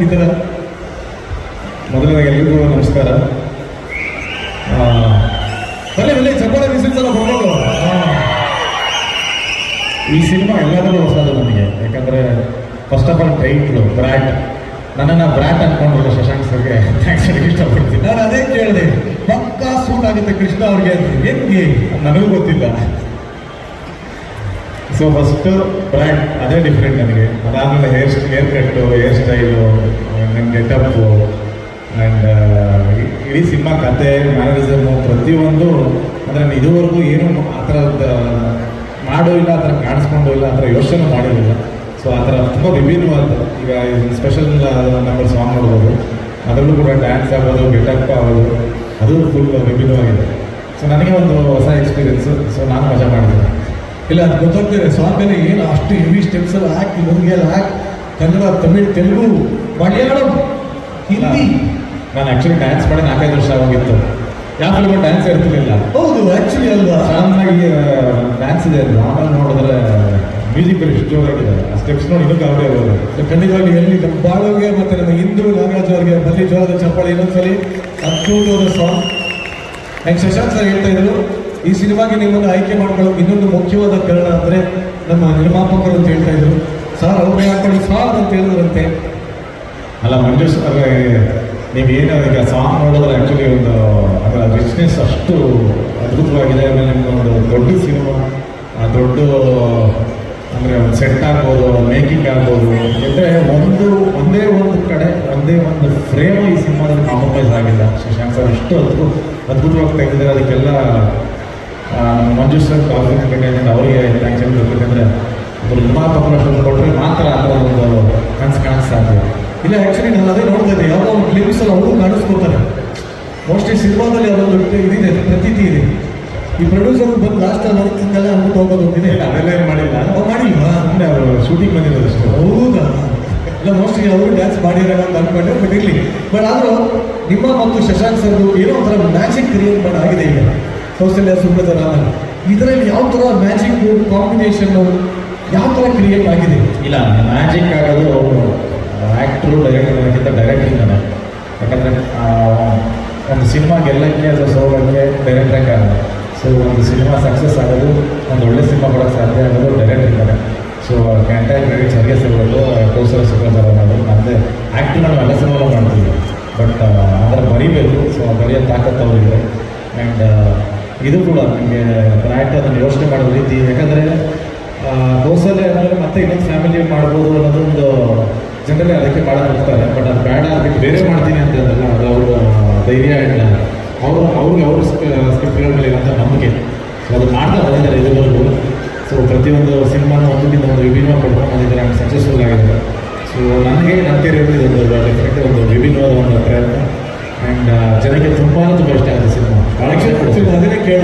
ಈ ಮೊದಲನೇ ಎಲ್ಲರಿಗೂ ನಮಸ್ಕಾರ. ಬನ್ನಿ ಬನ್ನಿ, ಚಪ್ಪಾಳೆ ಬಿಸಿಲ್ಸ್ ಎಲ್ಲ ಬರ್ಬೋದು ಈ ಸಿನಿಮಾ ಎಲ್ಲದರಲ್ಲೂ ಹೊಸದು ನನಗೆ. ಯಾಕಂದರೆ first of all title brat ನನ್ನನ್ನು ಬ್ರ್ಯಾಟ್ ಅನ್ಕೊಂಡ್ರು ಶಶಾಂಕ್ ಸರ್ಗೆ. ಥ್ಯಾಂಕ್ಸ್ ಹೇಳಿ ಇಷ್ಟಪಡ್ತೀನಿ. ನಾನು ಅದೇ ಕೇಳಿದೆ, ಪಕ್ಕಾ ಸೂಟ್ ಆಗುತ್ತೆ ಕೃಷ್ಣ ಅವ್ರಿಗೆ ಹೆಂಗೆ? ನನಗೂ ಗೊತ್ತಿಲ್ಲ. ಸೊ ಫಸ್ಟು ಬ್ರ್ಯಾಂಡ್ ಅದೇ ಡಿಫ್ರೆಂಟ್ ನನಗೆ. ಅದಾದಮೇಲೆ hair hair cut hair style ನನ್ನ ಗೆಟಪ್ಪು ಆ್ಯಂಡ್ ಇಡೀ ಸಿನಿಮಾ ಕತೆ ಮ್ಯಾನರಿಸಮು ಪ್ರತಿಯೊಂದು, ಅಂದರೆ ನಾನು ಇದುವರೆಗೂ ಏನು ಆ ಥರದ ಮಾಡೋ ಇಲ್ಲ, ಆ ಥರ ಕಾಣಿಸ್ಕೊಂಡು ಇಲ್ಲ, ಆ ಥರ ಯೋಚನೆ ಮಾಡಿರಲಿಲ್ಲ. ಸೊ ಆ ಥರ ತುಂಬ ವಿಭಿನ್ನವಾದ, ಈಗ ಸ್ಪೆಷಲ್ ನಂಬರ್ ಸಾಂಗ್ ನೋಡ್ಬೋದು. ಅದರಲ್ಲೂ ಕೂಡ ಡ್ಯಾನ್ಸ್ ಆಗೋದು ಗೆಟಪ್ ಆಗೋದು ಅದು ಫುಲ್ ವಿಭಿನ್ನವಾಗಿದೆ. ಸೊ ನನಗೆ ಒಂದು ಹೊಸ ಎಕ್ಸ್ಪೀರಿಯನ್ಸು ಸೊ ನಾನು ಮಜಾ ಮಾಡಿದ್ದೀನಿ. ಇಲ್ಲ ಅದು ಗೊತ್ತಾಗ್ತದೆ. ಸಾಂಗಲ್ಲಿ ಏನು ಅಷ್ಟು ಹೆವಿ ಸ್ಟೆಪ್ಸ್ ಎಲ್ಲ ಹಾಕಿ ನಮಗೆ ಹಾಕಿ ಕನ್ನಡ ತಮಿಳ್ ತೆಲುಗು ಮಲಯಾಳಂ ಹಿಂದಿ. ನಾನು ಆ್ಯಕ್ಚುಲಿ ಡ್ಯಾನ್ಸ್ ಮಾಡಿ ನಾಲ್ಕೈದು ವರ್ಷ ಆಗಿತ್ತು ಯಾವ ಫಿಲ್ಮ್ ಡ್ಯಾನ್ಸ್ ಇರ್ತಿರ್ಲಿಲ್ಲ? ಹೌದು ಆ್ಯಕ್ಚುಲಿ ಅಲ್ವಾ? ಚೆನ್ನಾಗಿ ಡ್ಯಾನ್ಸ್ ಇದೆ ಅಲ್ಲಿ ಆಮೇಲೆ ನೋಡಿದ್ರೆ ಮ್ಯೂಸಿಕ್ ಎಷ್ಟು ಜೋರಾಗಿದೆ ಆ ಸ್ಟೆಪ್ಸ್ ನೋಡಿ ಇನ್ನೂ ಗಾಬರಿ ಆಗೋದು ಖಂಡಿತವಾಗಿ ಎಲ್ಲಿ ನಮ್ಮ ಬಾಳುಗೆ ಮತ್ತೆ ನಮ್ಮ ಹಿಂದೂ ನಾಗರಾಜ್ ಅವರಿಗೆ ಬಲ್ಲಿ ಜೋರದ ಚಪ್ಪಾಳೆ ಇನ್ನೊಂದ್ಸಲಿ. ಅದ್ಭುತವಾದ ಸಾಂಗ್ ನಂಗೆ ಶಶಾಂಕ್ ಸರ್ ಹೇಳ್ತಾ ಇದ್ರು ಈ ಸಿನಿಮಾಗೆ ನಿಮ್ಮನ್ನು ಆಯ್ಕೆ ಮಾಡ್ಕೊಳ್ಳೋಕೆ ಇನ್ನೊಂದು ಮುಖ್ಯವಾದ ಕಾರಣ ಅಂದರೆ ನಮ್ಮ ನಿರ್ಮಾಪಕರು ಅಂತ ಹೇಳ್ತಾ ಇದ್ರು. ಸರ್, ಅವ್ರ ಹಾಕೊಂಡು ಸಾರ್ ಅಂತ ಹೇಳಿದ್ರಂತೆ. ಅಲ್ಲ ಮಂಜು ಸರ್ ನೀವು ಏನು ಈಗ ಸಾಂಗ್ ನೋಡಿದ್ರೆ ಆ್ಯಕ್ಚುಲಿ ಒಂದು ಅದರ ರಿಚ್ನೆಸ್ ಅಷ್ಟು ಅದ್ಭುತವಾಗಿದೆ. ಆಮೇಲೆ ಒಂದು ದೊಡ್ಡ ಸಿನಿಮಾ ದೊಡ್ಡ, ಅಂದರೆ ಒಂದು ಸೆಟ್ ಆಗ್ಬೋದು ಮೇಕಿಂಗ್ ಆಗ್ಬೋದು. ಅಂದರೆ ಒಂದು, ಒಂದೇ ಒಂದು ಕಡೆ, ಒಂದೇ ಒಂದು ಫ್ರೇಮ್ ಈ ಸಿನಿಮಾದಲ್ಲಿ ಕಾಂಪ್ರಮೈಸ್ ಆಗಿಲ್ಲ. ಶಶಾಂಕ್ ಸರ್ ಅಷ್ಟು ಅದ್ಭುತ ಅದ್ಭುತವಾಗಿ ತೆಗೆದಿದ್ದಾರೆ ಅದಕ್ಕೆಲ್ಲ ಮಂಜು ಸರ್ ಕಾಫಿ ಎಂಟರ್ಟೈನ್ಮೆಂಟ್ ಅವರಿಗೆ ಥ್ಯಾಂಕ್ಸ್ ಹೇಳಬೇಕು ಯಾಕಂದರೆ ಒಬ್ಬರು ನಿರ್ಮಾಪಕರು ಕೊಟ್ಟರೆ ಮಾತ್ರ ಥರ ಒಂದು ಕನಸು ಕಾಣಿಸ್ತಾ ಸಾಧ್ಯ ಇಲ್ಲ ಆ್ಯಕ್ಚುಲಿ ನಾನು ಅದೇ ನೋಡ್ತಾ ಇದ್ದೆ. ಯಾವುದೋ ಒಂದು ಗ್ಲಿಮ್ಸ್ ಅಲ್ಲಿ ಅವರು ಕಾಣಿಸ್ಕೊತಾರೆ. ಮೋಸ್ಟ್ಲಿ ಸಿನಿಮಾದಲ್ಲಿ ಅದೊಂದು ಇದಿದೆ ಪ್ರತೀತಿ ಇದೆ. ಈ ಪ್ರೊಡ್ಯೂಸರ್ ಬಂದು ಲಾಸ್ಟ್ ಅಲ್ಲಿ ಹಿಂಗೆಲ್ಲ ಅಂದ್ಬಿಟ್ಟು ಹೋಗೋದು ಒಂದಿದೆ. ಅದೆಲ್ಲ ಏನು ಮಾಡಿಲ್ಲ? ಅವ್ರು ಮಾಡಿಲ್ವಾ? ಅಂದರೆ ಅವರು ಶೂಟಿಂಗ್ ಬಂದಿರೋದು ಅಷ್ಟೇ. ಹೌದಾ? ಇಲ್ಲ ಮೋಸ್ಟ್ಲಿ ಅವರು ಡ್ಯಾನ್ಸ್ ಮಾಡಿರೋಣ ಅಂತ ಅನ್ಕೊಂಡೆ ಬಟ್ ಇರಲಿ ಬಟ್ ಆದರೂ ನಿಮ್ಮ ಮತ್ತು ಶಶಾಂಕ್ ಸರ್ದು ಏನೋ ಒಂಥರ ಮ್ಯಾಜಿಕ್ ಕ್ರಿಯೇಟ್ ಮಾಡಿ ಆಗಿದೆ ಈಗ ಕೌಶಲ್ಯ ಸುಬ್ರತ ಇದರಲ್ಲಿ ಯಾವ ಥರ ಮ್ಯಾಜಿಕ್ ಕಾಂಬಿನೇಷನ್ನು ಯಾವ ಥರ ಕ್ರಿಯೇಟ್ ಆಗಿದೆ? ಇಲ್ಲ ಮ್ಯಾಜಿಕ್ ಆಗೋದು ಆ್ಯಕ್ಟ್ರು ಡೈರೆಕ್ಟರ್ ಆಗಿದ್ದ ಡೈರೆಕ್ಟಿಂಗನೇ ಯಾಕಂದರೆ ಒಂದು ಸಿನಿಮಾ ಗೆಲ್ಲಕ್ಕೆ ಅದು ಸೋಲಕ್ಕೆ ಡೈರೆಕ್ಟ್ರೇ ಕಾರಣ ಸೊ ಒಂದು ಸಿನಿಮಾ ಸಕ್ಸಸ್ ಆಗೋದು, ಒಂದು ಒಳ್ಳೆ ಸಿನಿಮಾ ಕೊಡೋಕ್ಕೆ ಸಾಧ್ಯ ಆಗೋದು ಡೈರೆಕ್ಟ್ರಿಂಗನೇ ಸೊ ಕ್ಯಾಂಟೈನ್ ಕ್ರೆಡಿಟ್ ಸರಿಗೆ ಸಿಗೋದು ಕೌಶಲ ಸುಬ್ರತ ಮಾಡೋದು, ಮತ್ತು ಆ್ಯಕ್ಟಿಂಗ್ ನಾವು ಎಲ್ಲ ಸಿನಿಮಾ ಮಾಡ್ತೀವಿ ಬಟ್ ಅದರ ಬರೀಬೇಕು. ಸೊ ಬರೆಯೋ ತಾಕತ್ತು ಅವರಿಗೆ. ಆ್ಯಂಡ್ ಇದು ಕೂಡ ನನಗೆ ಬ್ರ್ಯಾಟ್ ಅದನ್ನು ಯೋಚನೆ ಮಾಡೋ ರೀತಿ. ಯಾಕಂದರೆ ಕೌಶಲ್ಯ ಏನಾದರೂ ಮತ್ತೆ ಇನ್ನೊಂದು ಫ್ಯಾಮಿಲಿ ಮಾಡ್ಬೋದು ಅನ್ನೋದೊಂದು ಜನರೇ ಅದಕ್ಕೆ ಭಾಳ ಹೋಗ್ತಾರೆ ಬಟ್ ಅದು ಬೇಡ, ಅದಕ್ಕೆ ಬೇರೆ ಮಾಡ್ತೀನಿ ಅಂತ ಅಂದ್ರೆ ಅದು ಅವ್ರ ಧೈರ್ಯ ಇಲ್ಲ. ಅವರು, ಅವ್ರಿಗೆ ಅವ್ರ ಸ್ಕ್ರಿಪ್ಟ್ಗಳ ಮೇಲೆ ಇರೋಂಥ ನಂಬಿಕೆ. ಸೊ ಅದು ಮಾಡ್ತಾ ಬಂದಿದ್ದಾರೆ ಇದುವರೆಗೂ ಸೊ ಪ್ರತಿಯೊಂದು ಸಿನಿಮಾನ ಒಂದಕ್ಕಿಂತ ಒಂದು ವಿಭಿನ್ನ ಪಡ್ಕೊಂಡು ಬಂದಿದ್ದಾರೆ ಆ್ಯಂಡ್ ಸಕ್ಸಸ್ಫುಲ್ ಆಗಿದೆ ಸೊ ನನಗೆ ನನ್ನ ಇರೋದು ಒಂದು ಡೆಫಿನೆಟ್ ಒಂದು ವಿಭಿನ್ನವಾದ ಒಂದು ಪ್ರಯತ್ನ. ಆ್ಯಂಡ್ ಜನಕ್ಕೆ ತುಂಬಾ ತುಂಬ ಇಷ್ಟ ಆಗುತ್ತೆ ಸಿನಿಮಾ. ಭಾಳ ಇಷ್ಟ ಅದನ್ನೇ ಕೇಳ